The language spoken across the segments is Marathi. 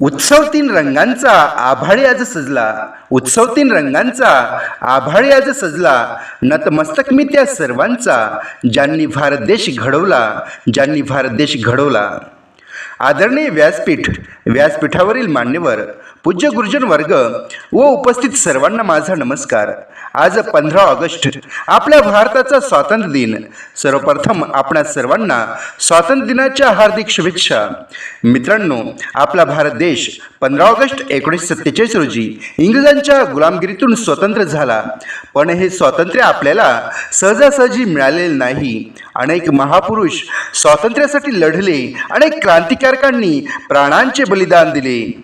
उत्सव तीन रंगांचा आभाळी आज सजला. उत्सव तीन रंगांचा आभाळी आज सजला. नतमस्तक मी त्या सर्वांचा ज्यांनी भारत देश घडवला ज्यांनी भारत देश घडवला. आदरणीय व्यासपीठ व्यासपीठावरील मान्यवर पूज्य गुरुजन वर्ग व उपस्थित सर्वांना माझा नमस्कार. आज पंधरा ऑगस्ट आपल्या भारताचा स्वातंत्र्य दिन. सर्वप्रथम आपणा सर्वांना स्वातंत्र्य दिनाच्या हार्दिक शुभेच्छा. मित्रांनो आपला भारत देश पंधरा ऑगस्ट एकोणीसशे सत्तेचाळीस रोजी इंग्रजांच्या गुलामगिरीतून स्वतंत्र झाला. पण हे स्वातंत्र्य आपल्याला सहजासहजी मिळालेले नाही. अनेक महापुरुष स्वातंत्र्यासाठी लढले अनेक क्रांतिकारी क्रांतिकारकांनी प्राणांचे बलिदान दिले.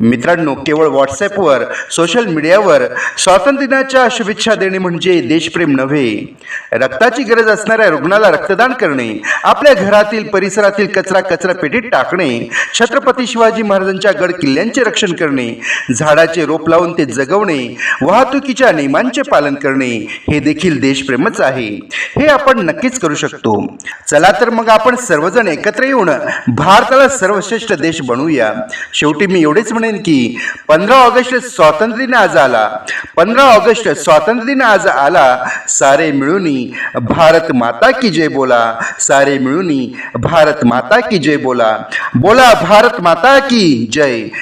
मित्रांनो केवळ व्हॉट्सॲपवर सोशल मीडियावर स्वातंत्र्य दिनाच्या शुभेच्छा देणे म्हणजे देशप्रेम नव्हे. रक्ताची गरज असणाऱ्या रुग्णाला रक्तदान करणे आपल्या घरातील परिसरातील कचरा कचरा पेटीत टाकणे छत्रपती शिवाजी महाराजांच्या गड किल्ल्यांचे रक्षण करणे झाडाचे रोप लावून ते जगवणे वाहतुकीच्या नियमांचे पालन करणे हे देखील देशप्रेमच आहे. हे आपण नक्कीच करू शकतो. चला तर मग आपण सर्वजण एकत्र येऊन भारताला सर्वश्रेष्ठ देश बनवूया शेवटी मी एवढेच म्हणे म्हणेन की पंधरा ऑगस्ट स्वातंत्र्य दिन आज आला. पंधरा ऑगस्ट स्वातंत्र्य दिन आज आला. सारे मिळून भारत माता की जय बोला. सारे मिळून भारत माता की जय बोला. बोला भारत माता की जय.